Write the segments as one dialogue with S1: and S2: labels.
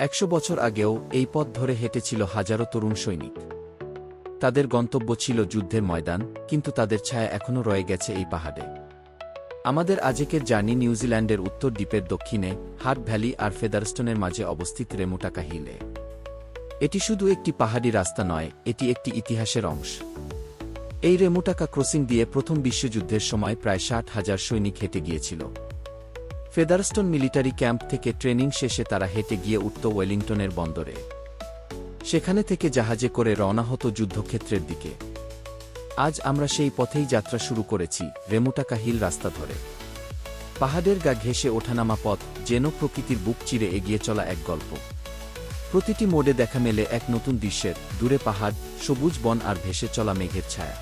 S1: একশো বছর আগেও এই পথ ধরে হেঁটেছিল হাজারো তরুণ সৈনিক। তাদের গন্তব্য ছিল যুদ্ধের ময়দান, কিন্তু তাদের ছায়া এখনও রয়ে গেছে এই পাহাড়ে। আমাদের আজকের জার্নি নিউজিল্যান্ডের উত্তর দ্বীপের দক্ষিণে, হার্ট ভ্যালি আর ফেদারস্টনের মাঝে অবস্থিত রেমুটাকা হিলে এটি শুধু একটি পাহাড়ি রাস্তা নয়, এটি একটি ইতিহাসের অংশ। এই রেমুটাকা ক্রসিং দিয়ে প্রথম বিশ্বযুদ্ধের সময় প্রায় ষাট হাজার সৈনিক হেঁটে গিয়েছিল। ফেদারস্টোন মিলিটারি ক্যাম্প থেকে ট্রেনিং শেষে তারা হেঁটে গিয়ে উঠত ওয়েলিংটনের বন্দরে। সেখানে থেকে জাহাজে করে রওনা হতো যুদ্ধক্ষেত্রের দিকে। আজ আমরা সেই পথেই যাত্রা শুরু করেছি, রেমুটাকা হিল রাস্তা ধরে। পাহাড়ের গা ঘেঁষে ওঠানামা পথ যেন প্রকৃতির বুক চিরে এগিয়ে চলা এক গল্প। প্রতিটি মোড়ে দেখা মেলে এক নতুন দৃশ্যের, দূরে পাহাড়, সবুজ বন আর ভেসে চলা মেঘের ছায়া।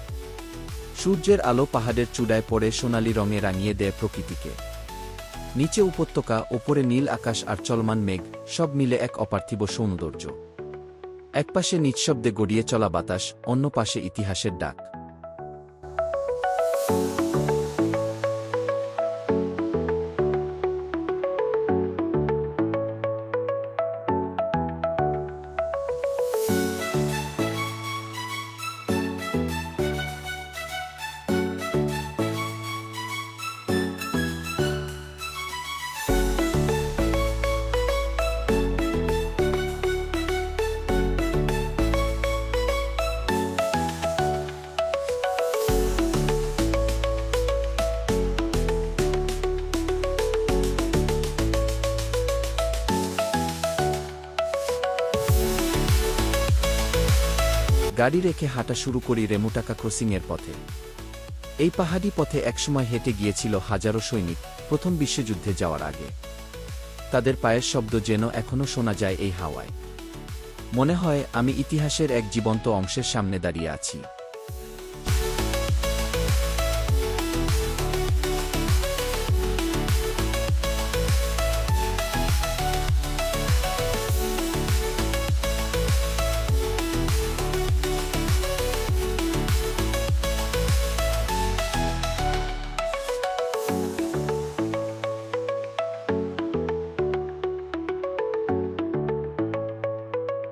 S1: সূর্যের আলো পাহাড়ের চূড়ায় পড়ে সোনালি রঙে রাঙিয়ে দেয় প্রকৃতিকে। নিচে উপত্যকা, ওপরে নীল আকাশ আর চলমান মেঘ, সব মিলে এক অপার্থিব সৌন্দর্য। একপাশে নিঃশব্দে গড়িয়ে চলা বাতাস, অন্য পাশে ইতিহাসের ডাক। গাড়ি রেখে হাঁটা শুরু করি রেমুটাকা ক্রসিংয়ের পথে। এই পাহাড়ি পথে একসময় হেঁটে গিয়েছিল হাজারো সৈনিক প্রথম বিশ্বযুদ্ধে যাওয়ার আগে। তাদের পায়ের শব্দ যেন এখনও শোনা যায় এই হাওয়ায়। মনে হয় আমি ইতিহাসের এক জীবন্ত অংশের সামনে দাঁড়িয়ে আছি।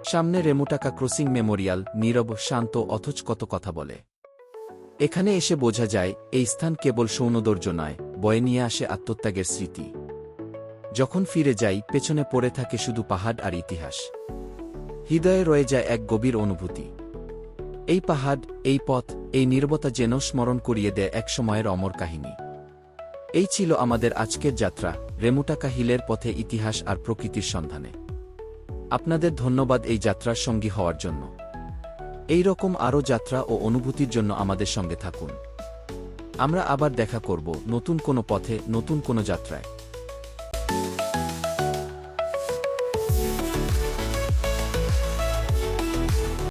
S1: সামনে রেমুটাকা ক্রসিং মেমোরিয়াল, নীরব, শান্ত, অথচ কত কথা বলে। এখানে এসে বোঝা যায়, এই স্থান কেবল সৌন্দর্য নয়, বয়ে নিয়ে আসে আত্মত্যাগের স্মৃতি। যখন ফিরে যাই, পেছনে পড়ে থাকে শুধু পাহাড় আর ইতিহাস। হৃদয়ে রয়ে যায় এক গভীর অনুভূতি। এই পাহাড়, এই পথ, এই নির্বতা যেন স্মরণ করিয়ে দেয় এক সময়ের অমর কাহিনী। এই ছিল আমাদের আজকের যাত্রা, রেমুটাকা হিলের পথে ইতিহাস আর প্রকৃতির সন্ধানে। আপনাদের ধন্যবাদ এই যাত্রার সঙ্গী হওয়ার জন্য। এই রকম আরও যাত্রা ও অনুভূতির জন্য আমাদের সঙ্গে থাকুন। আমরা আবার দেখা করব নতুন কোনো পথে, নতুন কোনো যাত্রায়।